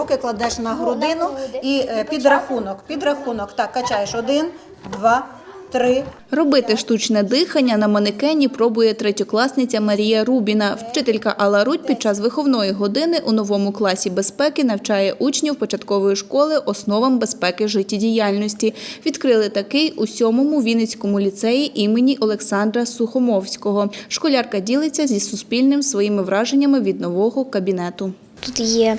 Руки кладеш на грудину і е, підрахунок. Підрахунок. Так, качаєш один, два, три. Робити штучне дихання на манекені пробує третьокласниця Марія Рубіна. Вчителька Алла Рудь під час виховної години у новому класі безпеки навчає учнів початкової школи основам безпеки життєдіяльності. Відкрили такий у сьомому Вінницькому ліцеї імені Олександра Сухомовського. Школярка ділиться зі Суспільним своїми враженнями від нового кабінету. Тут є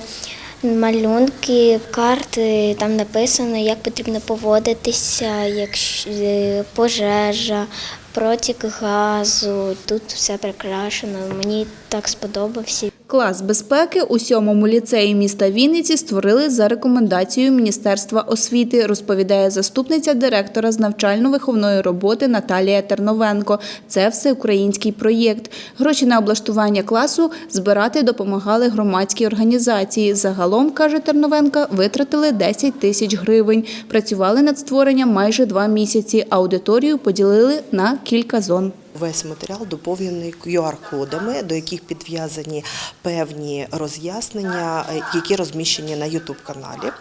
малюнки, карти, там написано, як потрібно поводитися, якщо е, пожежа, протік газу. Тут все прикрашено. Мені так сподобався. Клас безпеки у сьомому ліцеї міста Вінниці створили за рекомендацією Міністерства освіти, розповідає заступниця директора з навчально-виховної роботи Наталія Терновенко. Це всеукраїнський проєкт. Гроші на облаштування класу збирати допомагали громадські організації. Загалом, каже Терновенка, витратили 10 тисяч гривень. Працювали над створенням майже два місяці. Аудиторію поділили на кілька зон. Весь матеріал доповнений QR-кодами, до яких підв'язані певні роз'яснення, е, які розміщені на youtube каналі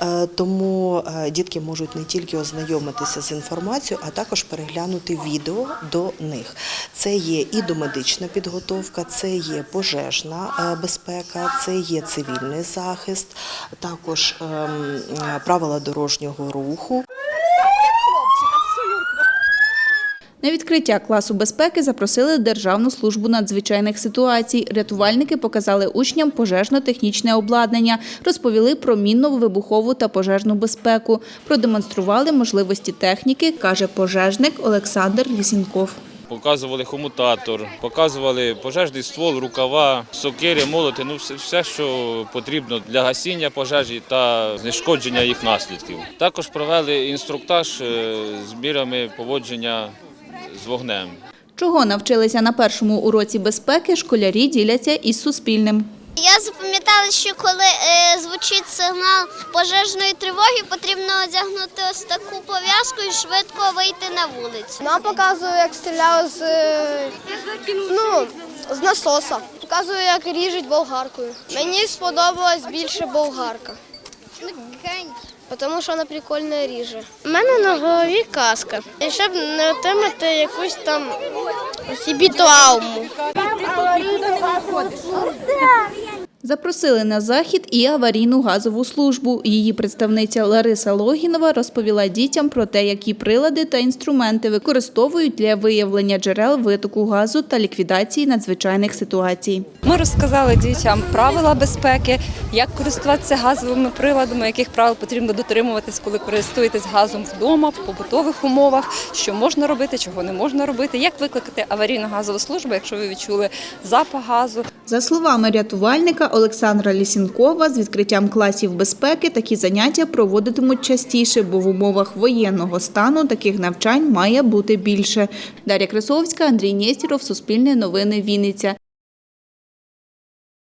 Е, Тому е, дітки можуть не тільки ознайомитися з інформацією, а також переглянути відео до них. Це є і домедична підготовка, це є пожежна безпека, це є цивільний захист, також ем, правила дорожнього руху. На відкриття класу безпеки запросили Державну службу надзвичайних ситуацій. Рятувальники показали учням пожежно-технічне обладнання, розповіли про мінно-вибухову та пожежну безпеку, продемонстрували можливості техніки, каже пожежник Олександр Лісінков. Показували хомутатор, показували пожежний ствол, рукава, сокири, молоти, ну все, все, що потрібно для гасіння пожежі та знешкодження їх наслідків. Також провели інструктаж е, з мірами поводження з вогнем. Чого навчилися на першому уроці безпеки, школярі діляться із Суспільним. Я запам'ятала, що коли е, звучить сигнал пожежної тривоги, потрібно одягнути ось таку пов'язку і швидко вийти на вулицю. Нам показує, як стріляли з, е, ну, з насоса. Показує, як ріжуть болгаркою. Мені сподобалась більше болгарка. Тому що вона прикольно ріже. У мене на голові каска. І щоб не отримати якусь там собі травму. Запросили на захід і аварійну газову службу. Її представниця Лариса Логінова розповіла дітям про те, які прилади та інструменти використовують для виявлення джерел витоку газу та ліквідації надзвичайних ситуацій. Ми розказали дітям правила безпеки, як користуватися газовими приладами, яких правил потрібно дотримуватись, коли користуєтесь газом вдома, в побутових умовах, що можна робити, чого не можна робити, як викликати аварійну газову службу, якщо ви відчули запах газу. За словами рятувальника Олександра Лісінкова, з відкриттям класів безпеки такі заняття проводитимуть частіше, бо в умовах воєнного стану таких навчань має бути більше. Дар'я Крисовська, Андрій Нєстіров, Суспільне новини, Вінниця.